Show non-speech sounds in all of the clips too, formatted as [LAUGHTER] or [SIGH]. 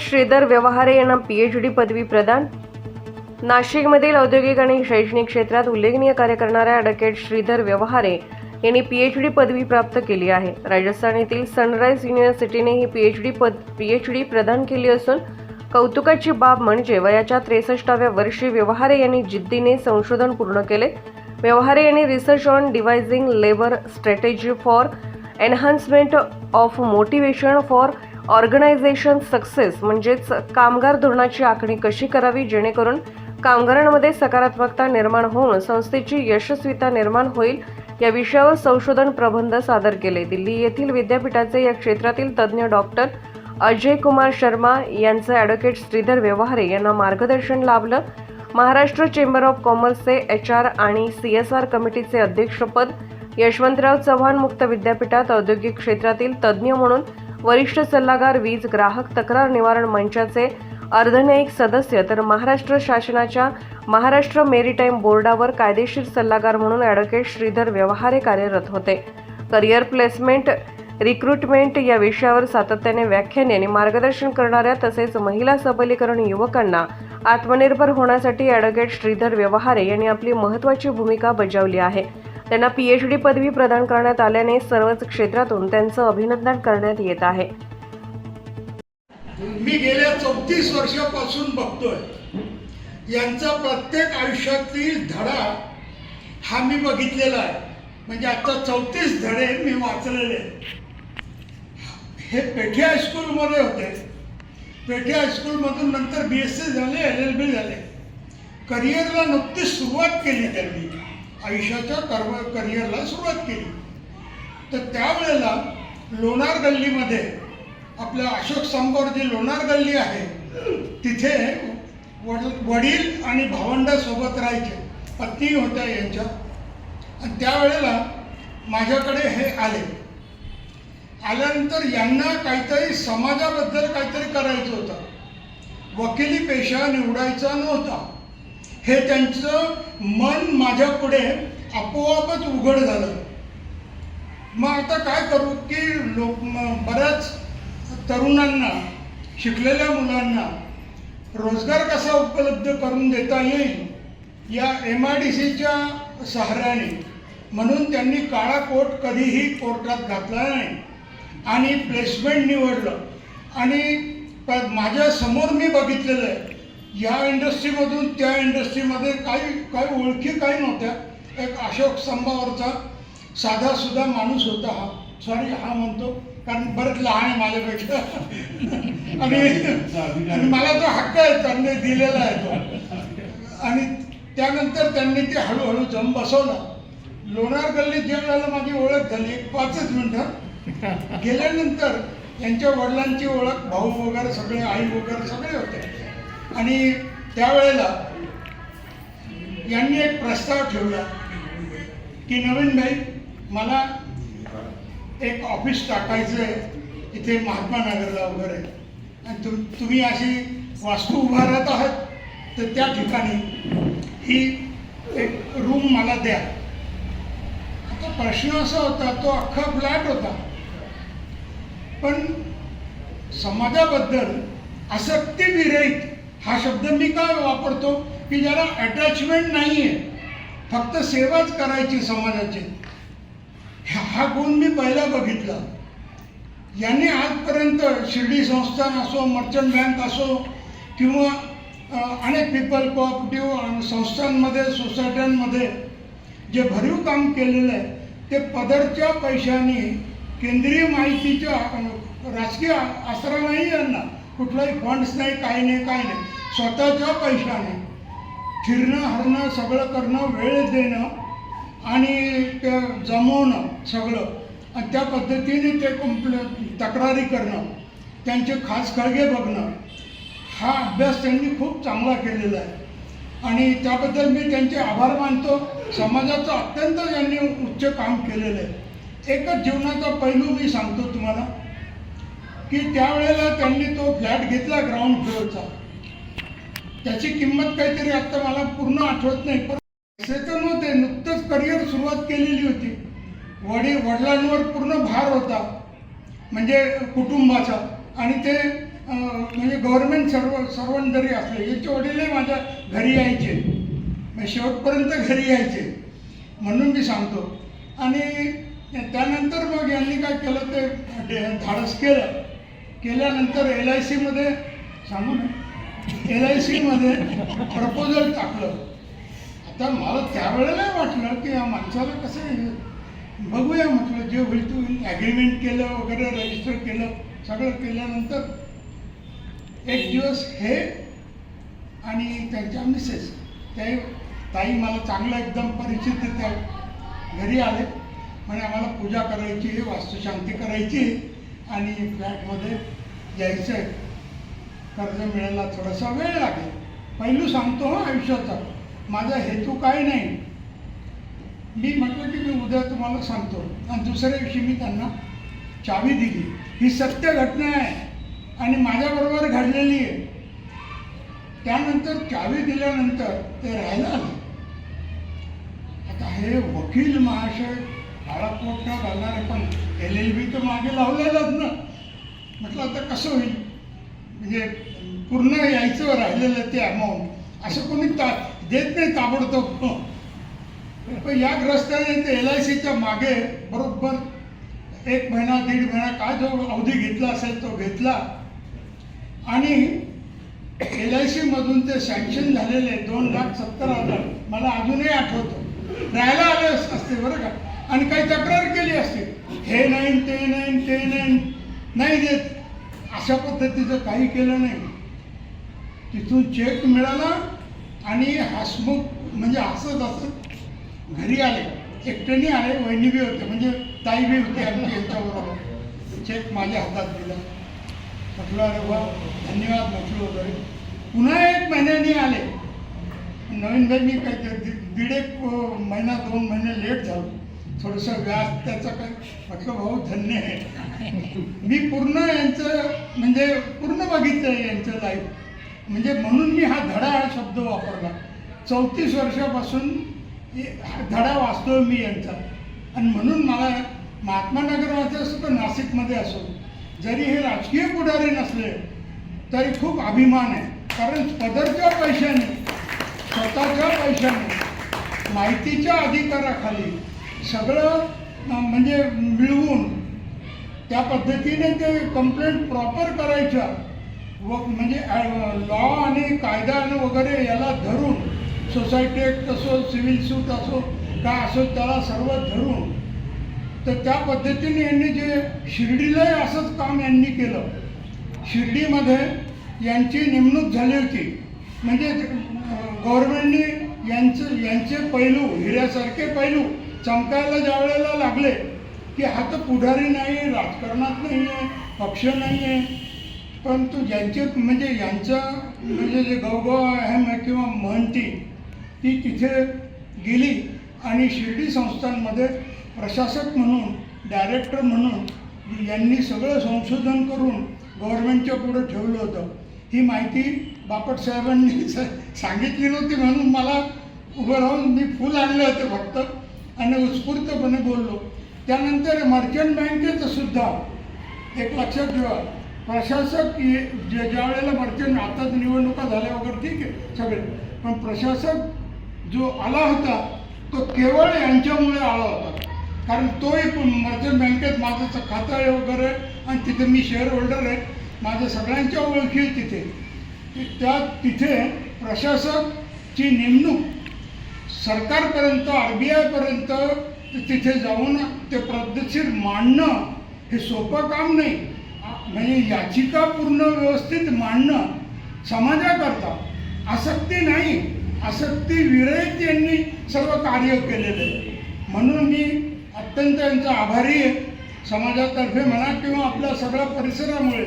श्रीधर व्यवहारे यांना P H D पदवी प्रदान. नाशिकमधील औद्योगिक आणि शैक्षणिक क्षेत्रात उल्लेखनीय कार्य करणाऱ्या ॲडव्होकेट श्रीधर व्यवहारे यांनी पी एच डी पदवी प्राप्त केली आहे. राजस्थान येथील सनराईज युनिव्हर्सिटीने ही पी एच डी पद पी एच डी प्रदान केली असून कौतुकाची बाब म्हणजे वयाच्या त्रेसष्टाव्या वर्षी व्यवहारे यांनी जिद्दीने संशोधन पूर्ण केले. व्यवहारे यांनी research on devising labour strategy for enhancement of motivation for organisation success म्हणजेच कामगार धोरणाची आखणी कशी करावी जेणेकरून कामगारांमध्ये सकारात्मकता निर्माण होऊन संस्थेची यशस्वीता निर्माण होईल या विषयावर संशोधन प्रबंध सादर केले. दिल्ली येथील विद्यापीठाचे या क्षेत्रातील तज्ज्ञ डॉक्टर अजय कुमार शर्मा यांचं ॲडव्होकेट श्रीधर व्यवहारे यांना मार्गदर्शन लाभलं. महाराष्ट्र चेंबर ऑफ कॉमर्सचे एच आर आणि सी एस आर कमिटीचे अध्यक्षपद. यशवंतराव चव्हाण मुक्त विद्यापीठात औद्योगिक क्षेत्रातील तज्ज्ञ म्हणून वरिष्ठ सल्लागार वीज ग्राहक तक्रार निवारण मंचाचे अर्धन्यायिक सदस्य तर महाराष्ट्र शासनाच्या महाराष्ट्र मेरीटाईम बोर्डावर कायदेशीर सल्लागार म्हणून ॲडव्होकेट श्रीधर व्यवहारे कार्यरत होते. करिअर प्लेसमेंट रिक्रुटमेंट या विषयावर सातत्याने व्याख्याने आणि मार्गदर्शन करणाऱ्या तसेच महिला सबलीकरण युवकांना आत्मनिर्भर होण्यासाठी ॲडव्होकेट श्रीधर व्यवहारे यांनी आपली महत्त्वाची भूमिका बजावली आहे. त्यांना पीएच डी पदवी प्रदान करण्यात आल्याने सर्वच क्षेत्रातून त्यांचं अभिनंदन करण्यात येत आहे. मी गेल्या चौतीस वर्षापासून बघतोय. यांचा प्रत्येक आयुष्यातील धडा हा मी बघितलेला आहे. म्हणजे आता चौतीस धडे मी वाचलेले हे पेठे हायस्कूलमध्ये होते. पेठे हायस्कूलमधून नंतर बी एस सी झाले एल एल बी झाले. करिअरला नुकतीच सुरुवात केली त्यांनी. आयुष्याच्या कर्म करिअरला सुरुवात केली. तर त्यावेळेला लोणार गल्लीमध्ये आपल्या अशोक संभोर जी लोणार गल्ली आहे तिथे वड वडील आणि भावंड सोबत राहायचे. पत्नी होत्या यांच्या. आणि त्यावेळेला माझ्याकडे हे आले. आल्यानंतर यांना काहीतरी समाजाबद्दल काहीतरी करायचं होतं. वकिली पेशा निवडायचा नव्हता. हे त्यांचं मन माझ्यापुढे आपोआपच उघड झालं. मग आता काय करू की लोक बऱ्याच तरुणांना शिकलेल्या मुलांना रोजगार कसा उपलब्ध करून देता येईल या एम आय डी सीच्या सहाऱ्याने. म्हणून त्यांनी काळा कोट कधीही कोर्टात घातला नाही. आणि प्लेसमेंट निवडलं. आणि प माझ्यासमोर मी बघितलेलं आहे. या इंडस्ट्रीमधून त्या इंडस्ट्रीमध्ये काही काही ओळखी काही नव्हत्या. एक अशोक स्तंभावरचा साधा सुद्धा माणूस होता हा. सॉरी हा म्हणतो कारण बरंच लहान आहे माझ्यापेक्षा. [LAUGHS] आणि आणि मला तो हक्क आहे त्यांनी दिलेला आहे तो. आणि त्यानंतर त्यांनी ते हळूहळू जम बसवला. लोणार गल्लीत ज्या वेळेला माझी ओळख झाली. एक पाचच मिनटं. गेल्यानंतर त्यांच्या वडिलांची ओळख भाऊ वगैरे सगळे आई वगैरे सगळे होते. आणि त्यावेळेला यांनी एक प्रस्ताव ठेवला की नवीन भाई मला एक ऑफिस टाकायचं आहे इथे महात्मा नगरला वगैरे. आणि तुम तुम्ही अशी वास्तू उभारत आहात तर त्या ठिकाणी ही एक रूम मला द्या. आता प्रश्न असा होता तो अख्खा फ्लॅट होता. पण समाजाबद्दल आसक्तीविरहित हा शब्द मी काय वापरतो? की ज्याला अटॅचमेंट नाही आहे फक्त सेवाच करायची समाजाची. हा गुण मी पहिला बघितला. यांनी आजपर्यंत शिर्डी संस्थान असो मर्चंट बँक असो किंवा अनेक पीपल कोऑपरेटिव्ह संस्थांमध्ये सोसायट्यांमध्ये जे भरीव काम केलेलं आहे ते पदरच्या पैशाने केंद्रीय माहितीच्या राजकीय आसरा नाही यांना. कुठलाही फंड्स नाही काही नाही काही नाही. स्वतःच्या पैशाने फिरणं हरणं सगळं करणं वेळ देणं आणि ते जमवणं सगळं आणि त्या पद्धतीने ते कंप्ले तक्रारी करणं त्यांचे खास खळगे बघणं हा अभ्यास त्यांनी खूप चांगला केलेला आहे. आणि त्याबद्दल मी त्यांचे आभार मानतो. समाजाचं अत्यंत त्यांनी उच्च काम केलेलं आहे. एकच जीवनाचा पैलू मी सांगतो तुम्हाला. की त्यावेळेला त्यांनी तो फ्लॅट घेतला ग्राउंड फ्लोअरचा त्याची किंमत काहीतरी आता मला पूर्ण आठवत नाही पण पैसे तर नव्हते नुकतंच करिअर सुरुवात केलेली होती. वडील वडिलांवर पूर्ण भार होता म्हणजे कुटुंबाचा. आणि ते म्हणजे गव्हर्नमेंट सर्व सर्वंट जरी असले. याचे वडीलही माझ्या घरी यायचे. मग शेवटपर्यंत घरी यायचे म्हणून मी सांगतो. आणि त्यानंतर मग यांनी काय केलं ते धाडस केलं. केल्यानंतर एल आय सीमध्ये सांगू एल आय सीमध्ये प्रपोजल टाकलं. आता मला त्यावेळेला वाटलं की या माणसाला कसं आहे, बघूया म्हटलं जे होईल ते होईल. ॲग्रीमेंट केलं वगैरे रजिस्टर केलं सगळं केल्यानंतर एक दिवस हे आणि त्यांच्या मिसेस ते ताई मला चांगलं एकदम परिचित त्या घरी आले. म्हणजे आम्हाला पूजा करायची वास्तुशांती करायची आहे. आणि फ्लॅटमध्ये यायचं. आहे कर्ज मिळायला थोडासा वेळ लागेल. पहिलू सांगतो हो आयुष्याचा. माझा हेतू काय नाही. मी म्हटलं की मी उद्या तुम्हाला सांगतो. आणि दुसऱ्या दिवशी मी त्यांना चावी दिली. ही सत्य घटना आहे. आणि माझ्याबरोबर घडलेली आहे. त्यानंतर चावी दिल्यानंतर ते राहायला आले. आता हे वकील महाशय काळा घालणार पण एल एल बी तर मागे लावलेलाच ना. म्हटलं आता कसं होईल? म्हणजे पूर्ण यायचं राहिलेलं ते अमाऊंट असं कोणी ता देत नाही ताबडतोब. हो. पण या ग्रस्ताने ते एल आय सीच्या मागे बरोबर एक महिना दीड महिना काय जो अवधी घेतला असेल तो घेतला. आणि एल आय सीमधून ते सँक्शन झालेले दोन लाख सत्तर हजार. मला अजूनही आठवतो. राहायला आले असते बरं का. आणि काही तक्रार केली असते. हे नाही ते नाही ते नाही. नाही देत. अशा पद्धतीचं काही केलं नाही. तिथून चेक मिळाला आणि हसमुख म्हणजे हसत हसत घरी आले. एकट्याने आले वहिनी बी होते म्हणजे ताई बी होती आमची यांच्याबरोबर. चेक माझ्या हातात दिला. म्हटलं अरे वा धन्यवाद म्हटलं वगैरे. पुन्हा एक महिन्याने आले. नवीन भाई मी काय दि- दीड एक महिना दोन महिने लेट झालो. थोडंसं व्यास त्याचं काही म्हटलं भाऊ धन्य आहे. मी पूर्ण यांचं म्हणजे पूर्ण बघितलं आहे यांचं लाईफ म्हणजे म्हणून मी हा धडा हा शब्द वापरला. चौतीस वर्षापासून धडा वाचतोय मी यांचा. आणि म्हणून मला महात्मा नगरमध्ये असो तर नाशिकमध्ये असो जरी हे राजकीय पुढारी नसले तरी खूप अभिमान आहे. कारण पदरच्या पैशाने स्वतःच्या पैशाने माहितीच्या अधिकाराखाली सगळं म्हणजे मिळवून त्या पद्धतीने ते कंप्लेंट प्रॉपर करायच्या व म्हणजे लॉ आणि कायदा आणि वगैरे याला धरून सोसायटी ॲक्ट असो सिव्हिल सूट असो काय असो त्याला सर्व धरून तर त्या पद्धतीने यांनी जे शिर्डीलाही असंच काम यांनी केलं. शिर्डीमध्ये यांची नेमणूक झाली होती. म्हणजे गव्हर्मेंटने यांचं यांचे पैलू हिऱ्यासारखे पैलू चमकायला ज्या वेळेला लागले की हा तर पुढारी नाही राजकारणात नाही आहे पक्ष नाही आहे. परंतु ज्यांचे म्हणजे यांचं म्हणजे जे गवगव आहे किंवा म्हणती ती तिथे गेली आणि शिर्डी संस्थांमध्ये प्रशासक म्हणून डायरेक्टर म्हणून यांनी सगळं संशोधन करून गव्हर्नमेंटच्या पुढं ठेवलं होतं. ही माहिती बापट साहेबांनी [LAUGHS] सांगितली नव्हती म्हणून मला उभं राहून मी फुल आणलं होते फक्त. आणि उत्स्फूर्तपणे बोललो. त्यानंतर मर्चंट बँकेचं सुद्धा एक लक्षात ठेवा. प्रशासक ये- जे ज्या वेळेला मर्चंट आता निवडणुका झाल्या वगैरे ठीक आहे सगळे. पण प्रशासक जो आला होता तो केवळ यांच्यामुळे आला होता. कारण तोही एक मर्चंट बँकेत माझं खातं आहे वगैरे आणि तिथे मी शेअर होल्डर आहे. माझ्या सगळ्यांच्या ओळखी तिथे. त्या तिथे प्रशासकची नेमणूक सरकारपर्यंत आर बी आयपर्यंत तिथे जाऊन ते पद्धतशीर मांडणं हे सोपं काम नाही. म्हणजे याचिका पूर्ण व्यवस्थित मांडणं समाजाकरता आसक्ती नाही. आसक्ती विरहित यांनी सर्व कार्य केलेलं. आहे म्हणून मी अत्यंत यांचा आभारी आहे. समाजातर्फे म्हणा किंवा आपल्या सगळ्या परिसरामुळे.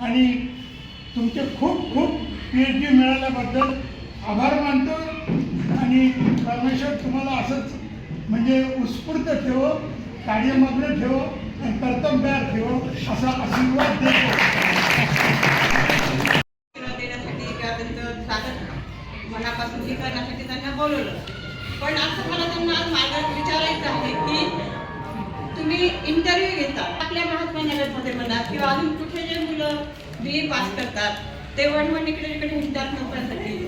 आणि तुमचे खूप खूप पी एच डी मिळाल्याबद्दल आभार मानतो. आणि परमेश्वर तुम्हाला असंच म्हणजे उत्स्फूर्त ठेवो कार्यमग्न ठेवो आणि कर्तव्यात ठेवो असा आशीर्वाद देतो. मनापासून हे करण्यासाठी त्यांना बोलवलं. पण असं मला त्यांना आज मार्गात विचारायचं आहे की तुम्ही इंटरव्ह्यू घेता. आपल्या महात्मा नगरमध्ये म्हणा किंवा अजून कुठे जे मुलं बी पास करतात ते वन वन इकडे इकडे हिंडतात नोकऱ्यांसाठी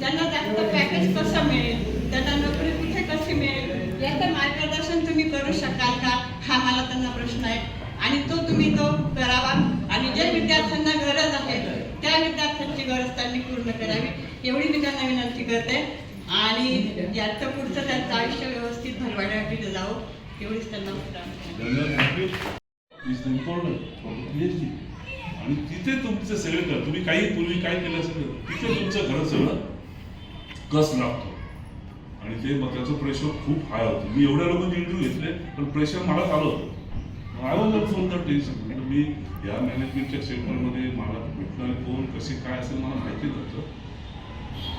त्यांना जास्त पॅकेज कसं मिळेल? त्यांना नोकरी कुठे कशी मिळेल? याचं मार्गदर्शन तुम्ही करू शकाल का? हा मला त्यांना प्रश्न आहे. आणि तो तुम्ही तो करावा. आणि जे विद्यार्थ्यांना गरज आहे त्या विद्यार्थ्यांची गरज त्यांनी पूर्ण करावी. एवढी मी त्यांना विनंती करते. आणि याचं पुढचं त्यांचं आयुष्य व्यवस्थित भरवाड्यासाठी जावं एवढीच त्यांना आणि तिथे तुमचं सगळं तुम्ही काही पूर्वी काय केलं असेल तिथे तुमचं घर सगळं कस लागतो. आणि ते मग त्याचं प्रेशर खूप हाय होतं. मी एवढ्या लोकांचे इंटरव्ह्यू घेतले पण प्रेशर मला आलं होतं. आय वॉज फोन तर टेन्शन म्हणजे मी या मॅनेजमेंटच्या सेक्टरमध्ये मला भेटणारे कोण कसे काय असेल मला माहिती नव्हतं.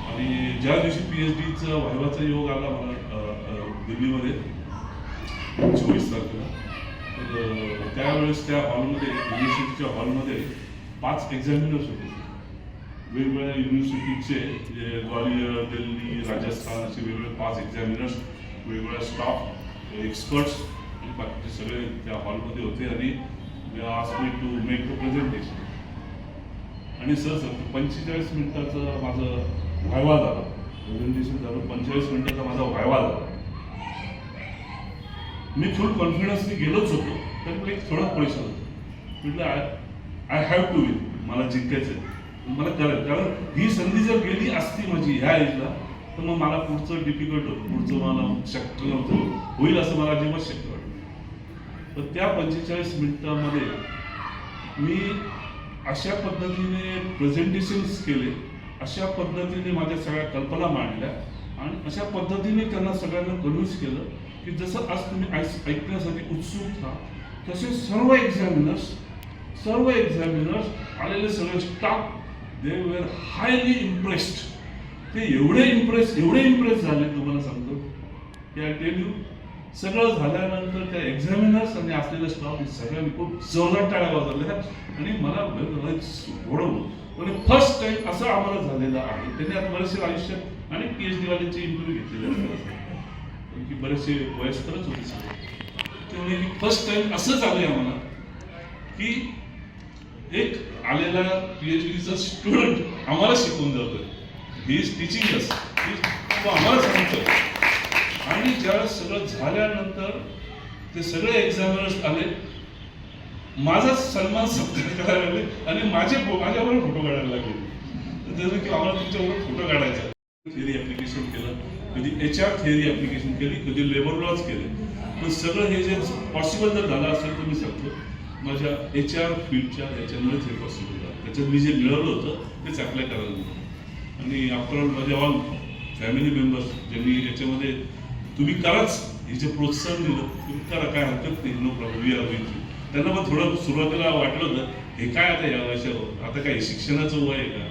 आणि ज्या दिवशी पी एच डीचा व्हायवाचा योग आला मला दिल्लीमध्ये चोवीस तारखेला तर त्यावेळेस त्या हॉलमध्ये युनिव्हर्सिटीच्या हॉलमध्ये पाच एक्झामिनर्स होते. वेगवेगळ्या युनिव्हर्सिटीचे ग्वालियर दिल्ली राजस्थान असे वेगवेगळे पाच एक्झामिनर्स वेगवेगळ्या स्टाफ एक्सपर्ट्स आणि बाकीचे सगळे त्या हॉलमध्ये होते आणि आज मी टू मेक टू प्रेझेंटेशन आणि सर सर पंचेचाळीस मिनिटाचं माझं व्हायवा झाला. प्रेझेंटेशन झालं पंचेचाळीस मिनिटाचा माझा व्हायवा झाला. मी फुल कॉन्फिडन्सने गेलोच होतो. तर मला एक थोडा प्रेशर होतं. म्हटलं I I have to win मला जिंकायचं आहे मला कळलं. कारण ही संधी जर गेली असती माझी ह्या एजला तर मग मला पुढचं डिफिकल्ट होतं. पुढचं मला शक्य नव्हतं. होईल असं मला अजिबात शक्य वाटतं तर त्या पंचेचाळीस मिनिटामध्ये मी अशा पद्धतीने प्रेझेंटेशन्स केले अशा पद्धतीने माझ्या सगळ्या कल्पना मांडल्या आणि अशा पद्धतीने त्यांना सगळ्यांना कन्व्हिन्स केलं की जसं आज तुम्ही ऐस- ऐकण्यासाठी उत्सुक था तसे सर्व एक्झामिनर्स सर्व एक्झामिनर्स आलेले सगळे staff they were highly impressed ते एवढे इम्प्रेस एवढे इम्प्रेस झाले तुम्हाला सांगतो. की आय टेल यू सगळं झाल्यानंतर त्या एक्झामिनर्स आणि असलेल्या स्टाफ सगळ्यांनी खूप जोरदार टाळ्या वाजवल्या. आणि मला घोडवलं म्हणजे फर्स्ट टाइम असं आम्हाला झालेलं आहे. त्यांनी आता बरेचसे आयुष्यात आणि पी एच डीवाल्यांचे इंटरव्ह्यू घेतलेले असतात की बरेचसे वयस्करच होते सगळे. ते फर्स्ट टाइम असं झालंय आम्हाला की एक आलेला पीएचडीचा स्टुडंट आम्हाला शिकवून जातोय ही इज टीचिंग अस तो आम्हाला सांगतोय. आणि ज्यावेळेस सगळं झाल्यानंतर ते सगळे एक्झामिनर्स आले. माझाच सन्मान सत्कार करायला लागले आणि माझे माझ्याबरोबर फोटो काढायला लागले. तर की आम्हाला तुमच्याबरोबर फोटो काढायचा थिअरी ऍप्लिकेशन केलं कधी एच आर थिअरी ऍप्लिकेशन केली कधी लेबर लॉज केले. पण सगळं हे जे पॉसिबल जर झालं असेल तर मी सांगतो. माझ्या एच आर फील्डच्या याच्यामुळेच हे पॉसिबल झालं. त्याच्यात मी जे मिळवलं होतं तेच अप्लाय करायला लागलो. आणि आफ्टर ऑल माझ्या ऑल फॅमिली मेंबर्स ज्यांनी याच्यामध्ये तुम्ही कराच. हे जे प्रोत्साहन दिलं तुम्ही करा काय हरकत नाही no problem we are with you त्यांना पण थोडं सुरुवातीला वाटलं होतं हे काय आता या वर्षावर आता काय शिक्षणाचं वय आहे का?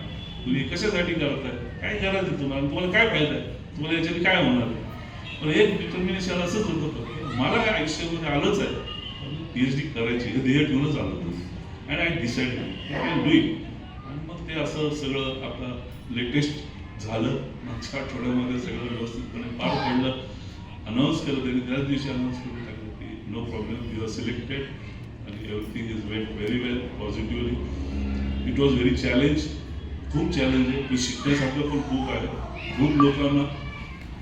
तुम्ही कशासाठी करताय काय करायचं तुम्हाला? तुम्हाला काय फायदा आहे? तुम्हाला याच्याने काय होणार आहे? पण एक डिटर्मिनेशन असंच होतं मला काय आयुष्यामध्ये आलंच आहे. पी एच डी करायची हे ध्येय ठेवूनच आलं होतं. And I decide can do it आणि मग ते असं सगळं आपलं लेटेस्ट झालं. मागच्या आठवड्यामध्ये सगळं व्यवस्थितपणे पार पडलं. अनाऊन्स केलं त्यांनी त्याच दिवशी अनाऊन्स करून टाकलं की no problem you are selected आणि everything is wait very well positively it was very challenge खूप चॅलेंज आहे की शिकण्यासारखं पण खूप आहे. खूप लोकांना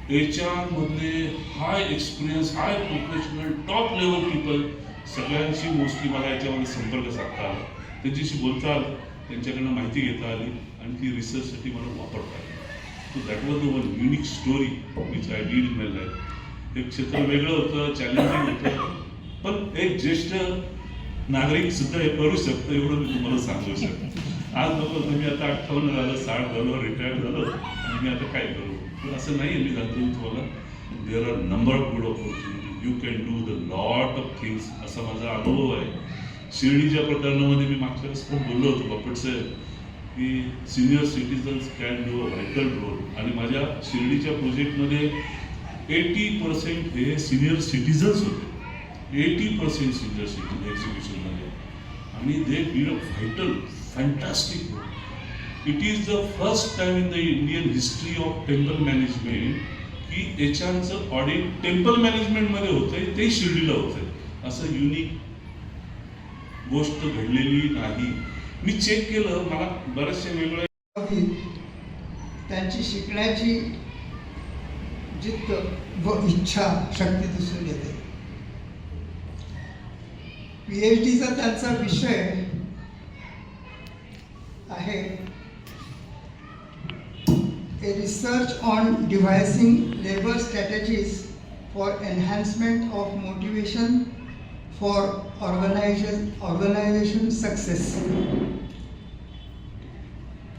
त्याच्यामध्ये high experience high professional top level people सगळ्यांशी मोस्टली मला याच्यामध्ये संपर्क साधता आला. त्यांच्याशी बोलता आलं त्यांच्याकडनं माहिती घेता आली आणि ती रिसर्चसाठी मला वापरता आली. So that was the one unique story which I deal in my life हे क्षेत्र वेगळं होतं चॅलेंजिंग होतं पण एक ज्येष्ठ नागरिक सुद्धा हे करू शकतो एवढं मी तुम्हाला सांगू शकतो. आज बघा तुम्ही आता अठ्ठावन्न झालं साठ झालं रिटायर्ड झालं आणि मी आता काय करू? असं नाही मी सांगतो तुम्हाला there are number of good of you can do the lot of things असा माझा अनुभव आहे. शिर्डीच्या प्रकरणामध्ये मी मागच्या वेळेस पण बोललो होतो बापट साहेब की senior citizens can do a vital role आणि माझ्या शिर्डीच्या प्रोजेक्टमध्ये एटी पर्सेंट हे सिनियर सिटीजन्स होते. एटी पर्सेंट सिनियर सिटीजन एक्झिबिशनमध्ये आणि they did a vital fantastic role it is the first time in the Indian history of temple management की H आरचं ऑडिट टेम्पल मॅनेजमेंटमध्ये होतंय ते शिर्डीला होतंय. असं युनिक गोष्ट घडलेली नाही. मी चेक केलं मला बरेचसे वेगवेगळ्या त्यांची शिकण्याची जिद्द व इच्छा शक्ती दिसून येते पी एच डीचा त्यांचा विषय आहे. A research on devising labour strategies for enhancement of motivation for organization organisation success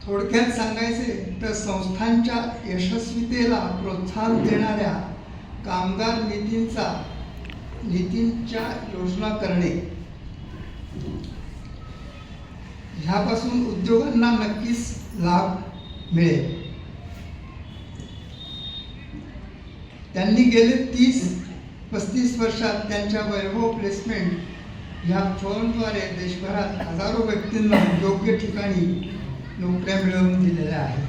थोडक्यात सांगायचे तर संस्थांच्या यशस्वीतेला प्रोत्साहन देणाऱ्या कामगार नीतींचा नीतींच्या योजना करणे. ह्यापासून उद्योगांना नक्कीच लाभ मिळेल. त्यांनी गेले तीस पस्तीस वर्षात त्यांच्या वैभव प्लेसमेंट ह्या फर्मद्वारे देशभरात हजारो व्यक्तींना योग्य ठिकाणी नोकऱ्या मिळवून दिलेल्या आहेत.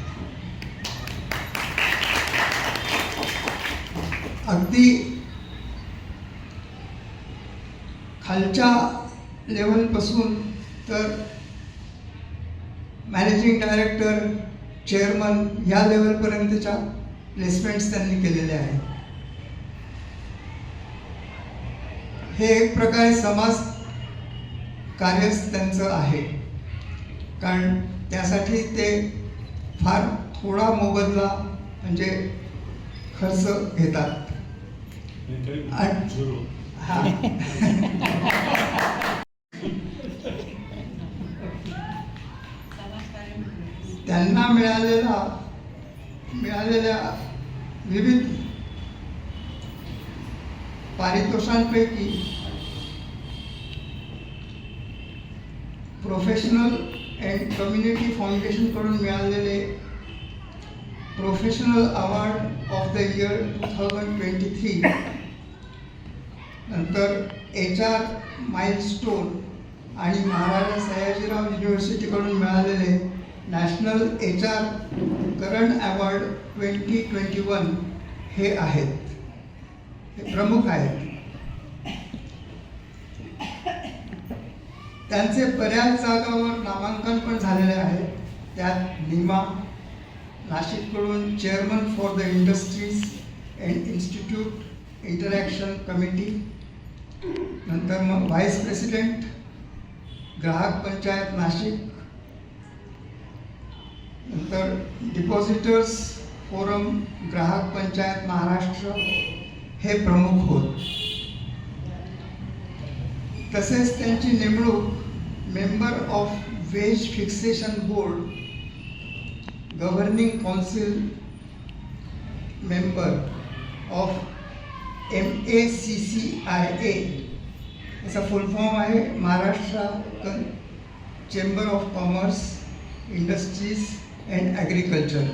अगदी खालच्या लेवलपासून तर मॅनेजिंग डायरेक्टर चेअरमन ह्या लेवलपर्यंतच्या प्लेसमेंट्स त्यांनी केलेल्या आहेत. हे एक प्रकारे समाज कार्यच त्यांचं आहे कारण त्यासाठी ते फार थोडा मोबदला म्हणजे खर्च घेतात. हा त्यांना मिळालेला मिळालेल्या विविध पारितोषांपैकी प्रोफेशनल अँड कम्युनिटी फाउंडेशनकडून मिळालेले professional award of the year two thousand twenty three नंतर एच आर माइलस्टोन आणि महाराजा सयाजीराव युनिव्हर्सिटीकडून मिळालेले national H R current award twenty twenty one हे आहेत. हे प्रमुख आहेत. त्यांचे बऱ्याच जागावर नामांकन पण झालेले आहे. त्यात Nima नाशिककडून chairman for the industries and institute interaction committee नंतर मग व्हाईस प्रेसिडेंट ग्राहक पंचायत नाशिक नंतर डिपॉझिटर्स फोरम ग्राहक पंचायत महाराष्ट्र हे प्रमुख होत. तसेच त्यांची नेमणूक member of wage fixation board governing council member of M A C C I A याचा फुल फॉर्म आहे Maharashtra chamber of commerce industries and agriculture.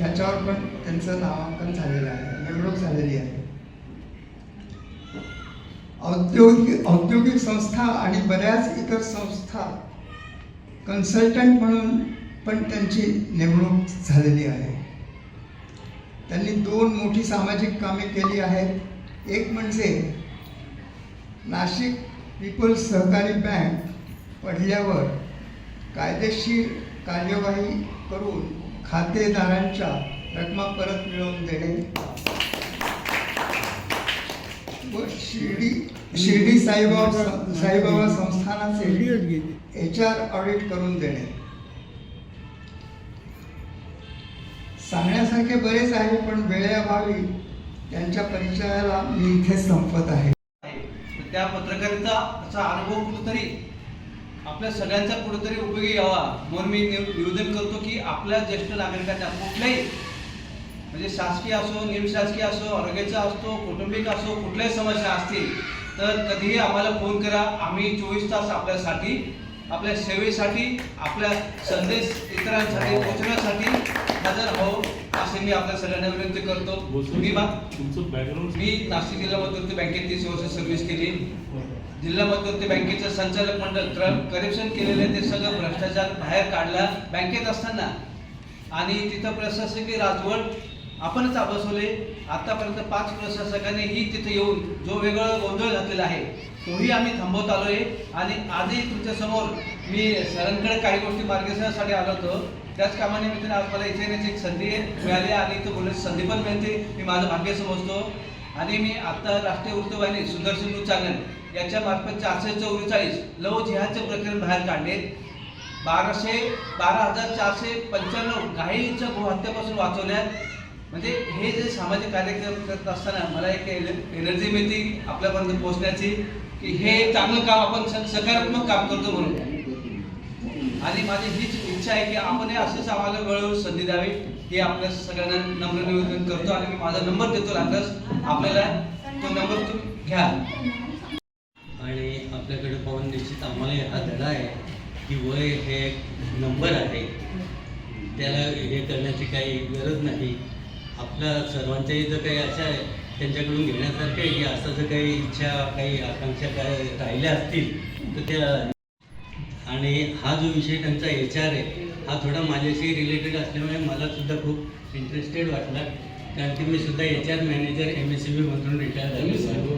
याच्यावर पण त्यांचं नामांकन झालेलं आहे. नेमणूक झालेली आहे. औद्योगिक औद्योगिक संस्था आणि बऱ्याच इतर संस्था कन्सल्टंट म्हणून पण त्यांची नेमणूक झालेली आहे. त्यांनी दोन मोठी सामाजिक कामे केली आहेत. एक म्हणजे नाशिक पीपल्स सहकारी बँक पडल्यावर कायदेशीर कार्यवाही करून खातेदारांच्या रकमा परत मिळवून देणे. व शिर्डी शिर्डी साईबाबा साईबाबा संस्थानाचे एच आर ऑडिट करून देणे. सांगण्यासारखे बरेच आहे पण वेळेअभावी त्यांच्या परिचयाला मी इथे संपत आहे. त्या त्या पत्रकारिताचा अनुभव कुठेतरी आपल्या सगळ्यांचा कुठेतरी उपयोगी यावा म्हणून मी निव- निवेदन करतो की आपल्या ज्येष्ठ नागरिकांच्या कुठल्याही म्हणजे शासकीय असो निमशासकीय असो आरोग्याचा असतो कौटुंबिक असो कुठल्याही समस्या असतील तर कधीही आम्हाला फोन करा. आम्ही चोवीस तास आपल्यासाठी आपल्या सेवेसाठी आपल्या संदेश इतरांसाठी पोहोचण्यासाठी हजर आहो असे मी आपल्या सगळ्यांना विनंती करतो. मी नाशिक जिल्हा मध्यवर्ती बँकेत तीस वर्ष सर्व्हिस केली. जिल्हा मध्यवर्ती बँकेचं संचालक मंडळ करप्शन केलेलं ते सगळं भ्रष्टाचार बाहेर काढला बँकेत असताना. आणि तिथं प्रशासकीय राजवट आपणच बसवले आतापर्यंत पाच प्रशासकांनीही तिथे येऊन जो वेगळा गोंधळ घातलेला आहे तोही आम्ही थांबवत आलो आहे आणि आजही तुमच्यासमोर मी सरांकडे काही गोष्टी मार्गदर्शनासाठी आलो होतो. त्याच कामानिमित्ताने आज मला इथे येण्याची एक संधी मिळाली आणि इथं बोलण्याची संधी पण मिळते. मी माझं भाग्य समजतो. आणि मी आत्ता राष्ट्रीय वृत्तवाहिनी सुदर्शन न्यूज चॅनल यांच्या मार्फत चारशे चौवेचाळीस लव जिहादचे प्रकरण बाहेर काढले बाराशे बारा हजार चारशे पंच्याण्णव गायीच्या गोहत्यापासून वाचवण्यात. म्हणजे हे जे सामाजिक कार्यक्रम करत असताना मला एक एनर्जी मिळते आपल्यापर्यंत पोहोचण्याची की हे चांगलं काम आपण सकारात्मक काम करतो म्हणून. आणि माझी हीच इच्छा आहे की आपण हे असंच आम्हाला वेळोवेळी संधी द्यावी हे आपल्या सगळ्यांना नम्र निवेदन करतो आणि मी माझा नंबर देतो लागलाच आपल्याला तो नंबर तुम्ही घ्या. निश्चित आम्हाला हा धडा आहे की वय हे एक नंबर आहे. त्याला हे करण्याची काही गरज नाही. आपल्या सर्वांच्याही जर काही अशा आहे त्यांच्याकडून घेण्यासारखं आहे की असं जर काही इच्छा काही आकांक्षा काय राहिल्या असतील तर त्या आणि हा जो विषय त्यांचा एच आर आहे हा थोडा माझ्याशी रिलेटेड असल्यामुळे मला सुद्धा खूप इंटरेस्टेड वाटला. कारण की मी सुद्धा H R manager M S C बीमधून retire झालो.